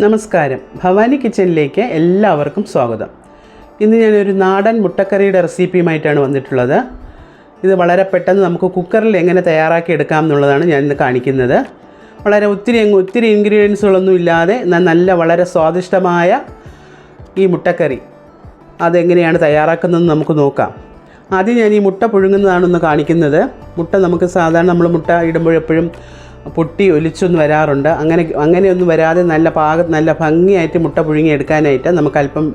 നമസ്കാരം. ഭവാനി കിച്ചണിലേക്ക് എല്ലാവർക്കും സ്വാഗതം. ഇന്ന് ഞാനൊരു നാടൻ മുട്ടക്കറിയുടെ റെസിപ്പിയുമായിട്ടാണ് വന്നിട്ടുള്ളത്. ഇത് വളരെ പെട്ടെന്ന് നമുക്ക് കുക്കറിൽ എങ്ങനെ തയ്യാറാക്കി എടുക്കാം എന്നുള്ളതാണ് ഞാൻ ഇന്ന് കാണിക്കുന്നത്. വളരെ ഒത്തിരി ഒത്തിരി ഇൻഗ്രീഡിയൻസുകളൊന്നും ഇല്ലാതെ നല്ല വളരെ സ്വാദിഷ്ടമായ ഈ മുട്ടക്കറി അതെങ്ങനെയാണ് തയ്യാറാക്കുന്നതെന്ന് നമുക്ക് നോക്കാം. ആദ്യം ഞാൻ ഈ മുട്ട പുഴുങ്ങുന്നതാണൊന്ന് കാണിക്കുന്നത്. മുട്ട നമുക്ക് സാധാരണ നമ്മൾ മുട്ട ഇടുമ്പോഴെപ്പോഴും പൊട്ടി ഒലിച്ചൊന്ന് വരാറുണ്ട്. അങ്ങനെ അങ്ങനെയൊന്നും വരാതെ നല്ല പാക നല്ല ഭംഗിയായിട്ട് മുട്ട പുഴുങ്ങി എടുക്കാനായിട്ട് നമുക്ക് അല്പം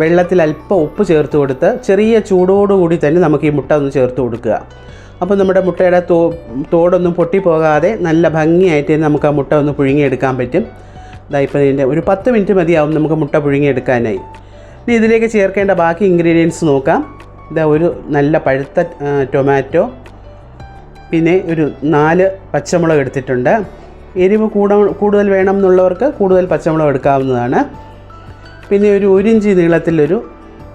വെള്ളത്തിൽ അല്പം ഉപ്പ് ചേർത്ത് കൊടുത്ത് ചെറിയ ചൂടോടുകൂടി തന്നെ നമുക്ക് ഈ മുട്ട ഒന്ന് ചേർത്ത് കൊടുക്കുക. അപ്പോൾ നമ്മുടെ മുട്ടയുടെ തോ തോടൊന്നും പൊട്ടിപ്പോകാതെ നല്ല ഭംഗിയായിട്ട് നമുക്ക് ആ മുട്ട ഒന്ന് പുഴുങ്ങിയെടുക്കാൻ പറ്റും. ഇതായിപ്പോൾ ഇതിന്റെ ഒരു പത്ത് മിനിറ്റ് മതിയാവും നമുക്ക് മുട്ട പുഴുങ്ങിയെടുക്കാനായി. ഇനി ഇതിലേക്ക് ചേർക്കേണ്ട ബാക്കി ഇൻഗ്രീഡിയൻസ് നോക്കാം. ഇതാ ഒരു നല്ല പഴുത്ത ടൊമാറ്റോ പിന്നെ ഒരു നാല് പച്ചമുളക് എടുത്തിട്ടുണ്ട്. എരിവ് കൂട കൂടുതൽ വേണം എന്നുള്ളവർക്ക് കൂടുതൽ പച്ചമുളക് എടുക്കാവുന്നതാണ്. പിന്നെ ഒരു ഒരു ഇഞ്ചി നീളത്തിലൊരു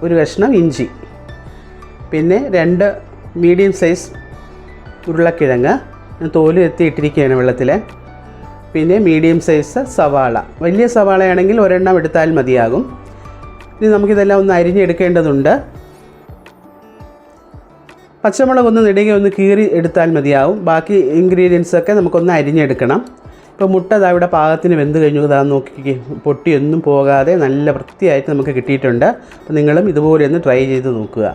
ഒരു കഷ്ണം ഇഞ്ചി. പിന്നെ രണ്ട് മീഡിയം സൈസ് ഉരുളക്കിഴങ്ങ്. തോൽ എത്തിയിട്ടിരിക്കുകയാണ് വെള്ളത്തിൽ പിന്നെ മീഡിയം സൈസ് സവാള. വലിയ സവാളയാണെങ്കിൽ ഒരെണ്ണം എടുത്താൽ മതിയാകും. ഇനി നമുക്കിതെല്ലാം ഒന്ന് അരിഞ്ഞെടുക്കേണ്ടതുണ്ട്. പച്ചമുളക് ഒന്ന് നെടുകെ ഒന്ന് കീറി എടുത്താൽ മതിയാവും. ബാക്കി ഇൻഗ്രീഡിയൻസൊക്കെ നമുക്കൊന്ന് അരിഞ്ഞെടുക്കണം. ഇപ്പോൾ മുട്ട ഇതാ ഇവിടെ പാകത്തിന് വെന്ത് കഴിഞ്ഞു. ഇതാ നോക്കി പൊട്ടിയൊന്നും പോകാതെ നല്ല വൃത്തിയായിട്ട് നമുക്ക് കിട്ടിയിട്ടുണ്ട്. അപ്പോൾ നിങ്ങളും ഇതുപോലെ ഒന്ന് ട്രൈ ചെയ്ത് നോക്കുക.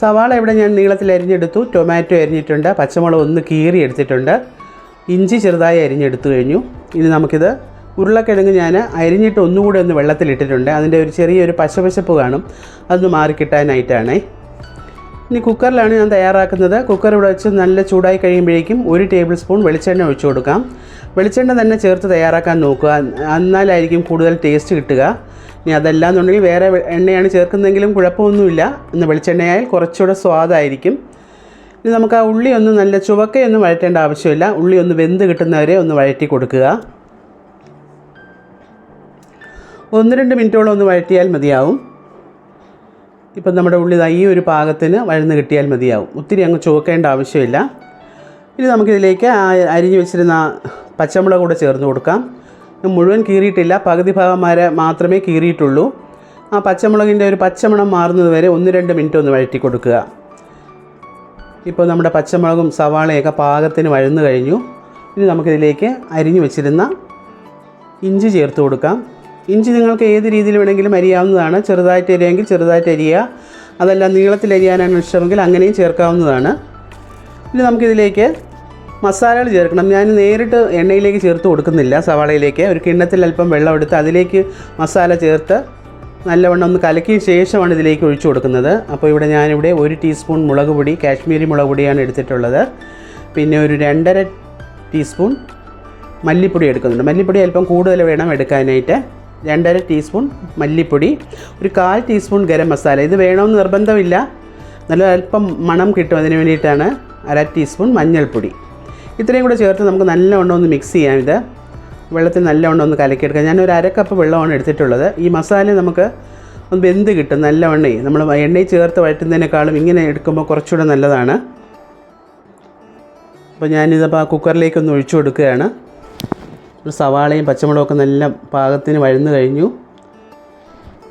സവാള ഇവിടെ ഞാൻ നീളത്തിൽ അരിഞ്ഞെടുത്തു. ടൊമാറ്റോ അരിഞ്ഞിട്ടുണ്ട്. പച്ചമുളക് ഒന്ന് കീറി എടുത്തിട്ടുണ്ട്. ഇഞ്ചി ചെറുതായി അരിഞ്ഞെടുത്തു കഴിഞ്ഞു. ഇനി നമുക്കിത് ഉരുളക്കിഴങ്ങ് ഞാൻ അരിഞ്ഞിട്ട് ഒന്നുകൂടി ഒന്ന് വെള്ളത്തിലിട്ടിട്ടുണ്ട്. അതിന്റെ ഒരു ചെറിയൊരു പശപശപ്പ് കാണും. അതൊന്ന് മാറിക്കിട്ടാനായിട്ടാണേ. ഇനി കുക്കറിലാണ് ഞാൻ തയ്യാറാക്കുന്നത്. കുക്കർ ഇവിടെ വെച്ച് നല്ല ചൂടായി കഴിയുമ്പോഴേക്കും ഒരു ടേബിൾ സ്പൂൺ വെളിച്ചെണ്ണ ഒഴിച്ചു കൊടുക്കാം. വെളിച്ചെണ്ണ തന്നെ ചേർത്ത് തയ്യാറാക്കാൻ നോക്കുക. എന്നാലായിരിക്കും കൂടുതൽ ടേസ്റ്റ് കിട്ടുക. ഇനി അതല്ല എന്നുണ്ടെങ്കിൽ വേറെ എണ്ണയാണ് ചേർക്കുന്നതെങ്കിലും കുഴപ്പമൊന്നുമില്ല. ഇന്ന് വെളിച്ചെണ്ണയായാൽ കുറച്ചുകൂടെ സ്വാദായിരിക്കും. ഇനി നമുക്ക് ആ ഉള്ളി ഒന്ന് നല്ല ചുവക്കയൊന്നും വഴറ്റേണ്ട ആവശ്യമില്ല. ഉള്ളി ഒന്ന് വെന്ത് കിട്ടുന്നവരെ ഒന്ന് വഴറ്റി കൊടുക്കുക. ഒന്ന് രണ്ട് മിനിറ്റോളം ഒന്ന് വഴറ്റിയാൽ മതിയാവും. ഇപ്പം നമ്മുടെ ഉള്ളി ഈ ഒരു പാകത്തിന് വഴന്ന് കിട്ടിയാൽ മതിയാവും. ഒത്തിരി അങ്ങ് ചുവക്കേണ്ട ആവശ്യമില്ല. ഇനി നമുക്കിതിലേക്ക് അരിഞ്ഞു വെച്ചിരുന്ന പച്ചമുളക് കൂടെ ചേർന്ന് കൊടുക്കാം. മുഴുവൻ കീറിയിട്ടില്ല. പകുതി ഭാഗം വരെ മാത്രമേ കീറിയിട്ടുള്ളൂ. ആ പച്ചമുളകിന്റെ ഒരു പച്ചമണം മാറുന്നത് വരെ ഒന്ന് രണ്ട് മിനിറ്റ് ഒന്ന് വഴറ്റി കൊടുക്കുക. ഇപ്പോൾ നമ്മുടെ പച്ചമുളകും സവാളയൊക്കെ പാകത്തിന് വഴന്നു കഴിഞ്ഞു. ഇനി നമുക്കിതിലേക്ക് അരിഞ്ഞു വെച്ചിരുന്ന ഇഞ്ചി ചേർത്ത് കൊടുക്കാം. ഇഞ്ചി നിങ്ങൾക്ക് ഏത് രീതിയിൽ വേണമെങ്കിലും അരിയാവുന്നതാണ്. ചെറുതായിട്ട് അരിയെങ്കിൽ ചെറുതായിട്ട് അരിയുക. അതല്ല നീളത്തിൽ അരിയാനാണ് ഇഷ്ടമെങ്കിൽ അങ്ങനെയും ചേർക്കാവുന്നതാണ്. ഇനി നമുക്കിതിലേക്ക് മസാലകൾ ചേർക്കണം. ഞാൻ നേരിട്ട് എണ്ണയിലേക്ക് ചേർത്ത് കൊടുക്കുന്നില്ല സവാളയിലേക്ക്. ഒരു കിണ്ണത്തിൽ അല്പം വെള്ളം എടുത്ത് അതിലേക്ക് മസാല ചേർത്ത് നല്ലവണ്ണം ഒന്ന് കലക്കിയ ശേഷമാണ് ഇതിലേക്ക് ഒഴിച്ചു കൊടുക്കുന്നത്. അപ്പോൾ ഇവിടെ ഞാനിവിടെ ഒരു ടീസ്പൂൺ മുളക് പൊടി കാശ്മീരി മുളക് പൊടിയാണ് എടുത്തിട്ടുള്ളത്. പിന്നെ ഒരു രണ്ടര ടീസ്പൂൺ മല്ലിപ്പൊടി എടുക്കുന്നുണ്ട്. മല്ലിപ്പൊടി അല്പം കൂടുതൽ വേണം എടുക്കാനായിട്ട്. രണ്ടര ടീസ്പൂൺ മല്ലിപ്പൊടി ഒരു കാൽ ടീസ്പൂൺ ഗരം മസാല. ഇത് വേണമെന്ന് നിർബന്ധമില്ല. നല്ല അല്പം മണം കിട്ടും അതിന് വേണ്ടിയിട്ടാണ് അര ടീസ്പൂൺ മഞ്ഞൾപ്പൊടി. ഇത്രയും കൂടെ ചേർത്ത് നമുക്ക് നല്ലവണ്ണം ഒന്ന് മിക്സ് ചെയ്യാം ഇത്. വെള്ളത്തിൽ നല്ലവണ്ണം ഒന്ന് കലക്കിയെടുക്കാം. ഞാൻ ഒരു അര കപ്പ് വെള്ളമാണ് എടുത്തിട്ടുള്ളത്. ഈ മസാല നമുക്ക് ഒന്ന് വെന്ത് കിട്ടും നല്ലവണ്ണേ. നമ്മൾ എണ്ണയിൽ ചേർത്ത് വഴറ്റുന്നതിനേക്കാളും ഇങ്ങനെ എടുക്കുമ്പോൾ കുറച്ചുകൂടെ നല്ലതാണ്. അപ്പോൾ ഞാനിതപ്പോൾ ആ കുക്കറിലേക്കൊന്ന് ഒഴിച്ചു കൊടുക്കുകയാണ്. ഒരു സവാളയും പച്ചമുളകൊക്കെ നല്ല പാകത്തിന് വഴന്നു കഴിഞ്ഞു.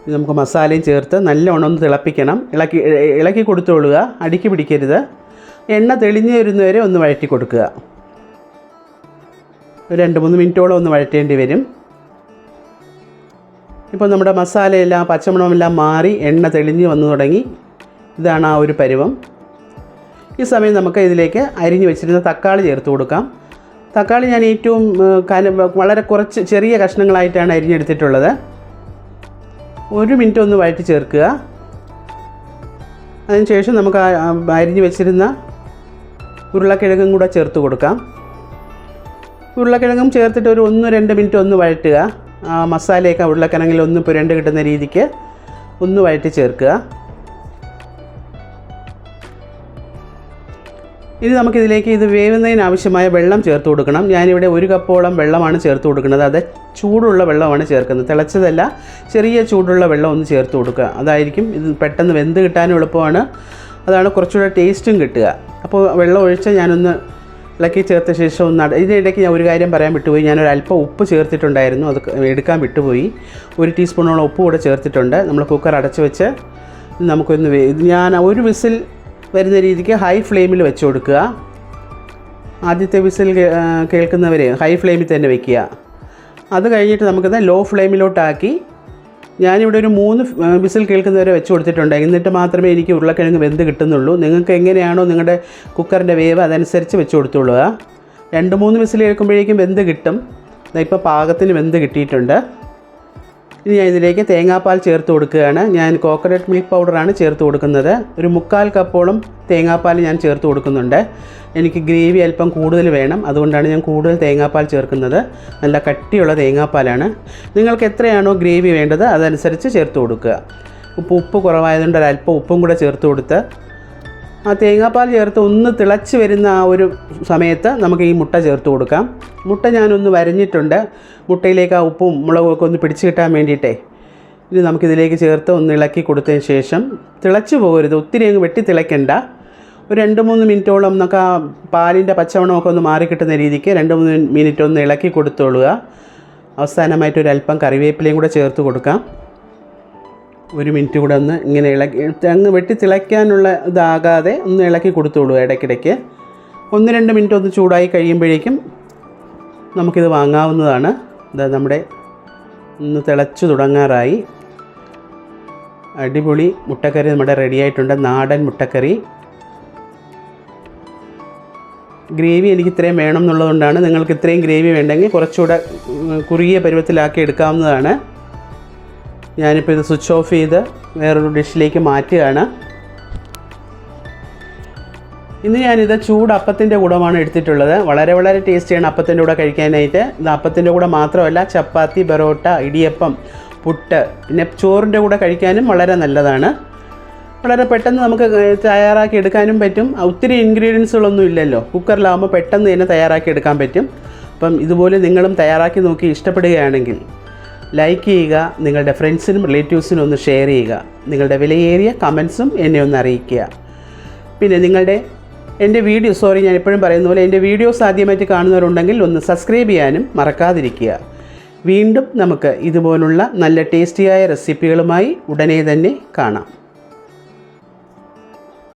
നമുക്ക് മസാലയും ചേർത്ത് നല്ല ഒന്ന് തിളപ്പിക്കണം. ഇളക്കി ഇളക്കി കൊടുത്തോളുക. അടുക്കി പിടിക്കരുത്. എണ്ണ തെളിഞ്ഞു വരുന്നവരെ ഒന്ന് വഴറ്റി കൊടുക്കുക. ഒരു രണ്ട് മൂന്ന് മിനിറ്റോളം ഒന്ന് വഴറ്റേണ്ടി വരും. ഇപ്പോൾ നമ്മുടെ മസാലയെല്ലാം പച്ചമുളകെല്ലാം മാറി എണ്ണ തെളിഞ്ഞ് വന്നു തുടങ്ങി. ഇതാണ് ആ ഒരു പരുവം. ഈ സമയം നമുക്ക് ഇതിലേക്ക് അരിഞ്ഞു വെച്ചിരുന്ന തക്കാളി ചേർത്ത് കൊടുക്കാം. തക്കാളി ഞാൻ ഏറ്റവും കനം വളരെ കുറച്ച് ചെറിയ കഷ്ണങ്ങളായിട്ടാണ് അരിഞ്ഞെടുത്തിട്ടുള്ളത്. ഒരു മിനിറ്റ് ഒന്ന് വഴറ്റി ചേർക്കുക. അതിനുശേഷം നമുക്ക് അരിഞ്ഞു വെച്ചിരുന്ന ഉരുളക്കിഴങ്ങും കൂടെ ചേർത്ത് കൊടുക്കാം. ഉരുളക്കിഴങ്ങും ചേർത്തിട്ട് ഒരു ഒന്ന് രണ്ട് മിനിറ്റ് ഒന്ന് വഴറ്റുക. മസാലയൊക്കെ ഉരുളക്കിഴങ്ങിൽ ഒന്ന് പുരണ്ട് കിട്ടുന്ന രീതിക്ക് ഒന്ന് വഴറ്റി ചേർക്കുക. ഇനി നമുക്കിതിലേക്ക് ഇത് വേവുന്നതിന് ആവശ്യമായ വെള്ളം ചേർത്ത് കൊടുക്കണം. ഞാനിവിടെ ഒരു കപ്പോളം വെള്ളമാണ് ചേർത്ത് കൊടുക്കുന്നത്. അത് ചൂടുള്ള വെള്ളമാണ് ചേർക്കുന്നത്. തിളച്ചതല്ല ചെറിയ ചൂടുള്ള വെള്ളം ഒന്ന് ചേർത്ത് കൊടുക്കുക. അതായിരിക്കും ഇത് പെട്ടെന്ന് വെന്ത് കിട്ടാനും എളുപ്പമാണ്. അതാണ് കുറച്ചുകൂടെ ടേസ്റ്റും കിട്ടുക. അപ്പോൾ വെള്ളം ഒഴിച്ച് ഞാനൊന്ന് ഇളക്കി ചേർത്ത ശേഷം ഒന്ന് ഇതിനിടയ്ക്ക് ഞാൻ ഒരു കാര്യം പറയാൻ വിട്ടുപോയി. ഞാനൊരു അല്പം ഉപ്പ് ചേർത്തിട്ടുണ്ടായിരുന്നു. അത് എടുക്കാൻ വിട്ടുപോയി. ഒരു ടീസ്പൂണോളം ഉപ്പ് കൂടെ ചേർത്തിട്ടുണ്ട്. നമ്മൾ കുക്കർ അടച്ചു വെച്ച് നമുക്കൊന്ന് ഞാൻ ഒരു വിസിൽ വരുന്ന രീതിക്ക് ഹൈ ഫ്ലെയിമിൽ വെച്ച് കൊടുക്കുക. ആദ്യത്തെ വിസിൽ കേൾക്കുന്നവർ ഹൈ ഫ്ലെയിമിൽ തന്നെ വെക്കുക. അത് കഴിഞ്ഞിട്ട് നമുക്കത് ലോ ഫ്ലെയിമിലോട്ടാക്കി ഞാനിവിടെ ഒരു മൂന്ന് വിസിൽ കേൾക്കുന്നവരെ വെച്ച് കൊടുത്തിട്ടുണ്ട്. എന്നിട്ട് മാത്രമേ എനിക്ക് ഉരുളക്കിഴങ്ങ് വെന്ത് കിട്ടുന്നുള്ളൂ. നിങ്ങൾക്ക് എങ്ങനെയാണോ നിങ്ങളുടെ കുക്കറിന്റെ വേവ് അതനുസരിച്ച് വെച്ച് കൊടുത്തോളുക രണ്ട് മൂന്ന് വിസിൽ കേൾക്കുമ്പോഴേക്കും വെന്ത് കിട്ടും. ഇപ്പോൾ പാകത്തിന് വെന്ത് കിട്ടിയിട്ടുണ്ട്. ഇനി ഞാൻ ഇതിലേക്ക് തേങ്ങാപ്പാൽ ചേർത്ത് കൊടുക്കുകയാണ്. ഞാൻ കോക്കനട്ട് മിൽക്ക് പൗഡറാണ് ചേർത്ത് കൊടുക്കുന്നത്. ഒരു മുക്കാൽ കപ്പോളം തേങ്ങാപ്പാൽ ഞാൻ ചേർത്ത് കൊടുക്കുന്നുണ്ട്. എനിക്ക് ഗ്രേവി അല്പം കൂടുതൽ വേണം. അതുകൊണ്ടാണ് ഞാൻ കൂടുതൽ തേങ്ങാപ്പാൽ ചേർക്കുന്നത്. നല്ല കട്ടിയുള്ള തേങ്ങാപ്പാലാണ്. നിങ്ങൾക്ക് എത്രയാണോ ഗ്രേവി വേണ്ടത് അതനുസരിച്ച് ചേർത്ത് കൊടുക്കുക. ഉപ്പ് ഉപ്പ് കുറവായതുകൊണ്ട് ഒരല്പം ഉപ്പും കൂടെ ചേർത്ത് കൊടുത്ത് ആ തേങ്ങാപ്പാൽ ചേർത്ത് ഒന്ന് തിളച്ച് വരുന്ന ആ ഒരു സമയത്ത് നമുക്ക് ഈ മുട്ട ചേർത്ത് കൊടുക്കാം. മുട്ട ഞാനൊന്ന് വരഞ്ഞിട്ടുണ്ട്. മുട്ടയിലേക്ക് ആ ഉപ്പും മുളകും ഒക്കെ ഒന്ന് പിടിച്ച് കിട്ടാൻ വേണ്ടിയിട്ടേ. ഇനി നമുക്കിതിലേക്ക് ചേർത്ത് ഒന്ന് ഇളക്കി കൊടുത്തതിന് ശേഷം തിളച്ച് പോകരുത്. ഒത്തിരി അങ്ങ് വെട്ടി തിളയ്ക്കണ്ട. ഒരു രണ്ട് മൂന്ന് മിനിറ്റോളം നമുക്ക് ആ പാലിന്റെ പച്ചവണമൊക്കെ ഒന്ന് മാറി കിട്ടുന്ന രീതിക്ക് രണ്ട് മൂന്ന് മിനിറ്റ് ഒന്ന് ഇളക്കി കൊടുത്തോളുക. അവസാനമായിട്ട് ഒരു അല്പം കറിവേപ്പിലയും കൂടെ ചേർത്ത് കൊടുക്കാം. ഒരു മിനിറ്റ് കൂടെ ഒന്ന് ഇങ്ങനെ ഇളക്കി അങ്ങ് വെട്ടി തിളയ്ക്കാനുള്ള ഇതാകാതെ ഒന്ന് ഇളക്കി കൊടുത്തോളൂ ഇടയ്ക്കിടയ്ക്ക്. ഒന്ന് രണ്ട് മിനിറ്റ് ഒന്ന് ചൂടായി കഴിയുമ്പോഴേക്കും നമുക്കിത് വാങ്ങാവുന്നതാണ്. ഇതാ നമ്മുടെ ഒന്ന് തിളച്ചു തുടങ്ങാറായി. അടിപൊളി മുട്ടക്കറി നമ്മുടെ റെഡിയായിട്ടുണ്ട് നാടൻ മുട്ടക്കറി. ഗ്രേവി എനിക്ക് ഇത്രയും വേണം എന്നുള്ളതുകൊണ്ടാണ് നിങ്ങൾക്ക് ഇത്രയും ഗ്രേവി വേണ്ടെങ്കിൽ കുറച്ചുകൂടെ കുറുകിയ പരുവത്തിലാക്കി എടുക്കാവുന്നതാണ്. ഞാനിപ്പോൾ ഇത് സ്വിച്ച് ഓഫ് ചെയ്ത് വേറൊരു ഡിഷിലേക്ക് മാറ്റുകയാണ്. ഇന്ന് ഞാനിത് ചൂട് അപ്പത്തിന്റെ കൂടമാണ് എടുത്തിട്ടുള്ളത്. വളരെ വളരെ ടേസ്റ്റിയാണ് അപ്പത്തിന്റെ കൂടെ കഴിക്കാനായിട്ട്. ഇത് അപ്പത്തിന്റെ കൂടെ മാത്രമല്ല ചപ്പാത്തി ബറോട്ട ഇടിയപ്പം പുട്ട് പിന്നെ ചോറിന്റെ കൂടെ കഴിക്കാനും വളരെ നല്ലതാണ്. വളരെ പെട്ടെന്ന് നമുക്ക് തയ്യാറാക്കി എടുക്കാനും പറ്റും. ഒത്തിരി ഇൻഗ്രീഡിയൻസുകളൊന്നും ഇല്ലല്ലോ. കുക്കറിലാവുമ്പോൾ പെട്ടെന്ന് തന്നെ തയ്യാറാക്കി എടുക്കാൻ പറ്റും. അപ്പം ഇതുപോലെ നിങ്ങളും തയ്യാറാക്കി നോക്കി ഇഷ്ടപ്പെടുകയാണെങ്കിൽ ലൈക്ക് ചെയ്യുക നിങ്ങളുടെ ഫ്രണ്ട്സിനും റിലേറ്റീവ്സിനും ഒന്ന് ഷെയർ ചെയ്യുക. നിങ്ങളുടെ വിലയേറിയ കമൻസും എന്നെ ഒന്ന് അറിയിക്കുക. പിന്നെ നിങ്ങളുടെ എന്റെ വീഡിയോ സോറി ഞാൻ എപ്പോഴും പറയുന്ന പോലെ എന്റെ വീഡിയോസ് ആദ്യമായിട്ട് കാണുന്നവരുണ്ടെങ്കിൽ ഒന്ന് സബ്സ്ക്രൈബ് ചെയ്യാനും മറക്കാതിരിക്കുക. വീണ്ടും നമുക്ക് ഇതുപോലുള്ള നല്ല ടേസ്റ്റിയായ റെസിപ്പികളുമായി ഉടനെ തന്നെ കാണാം.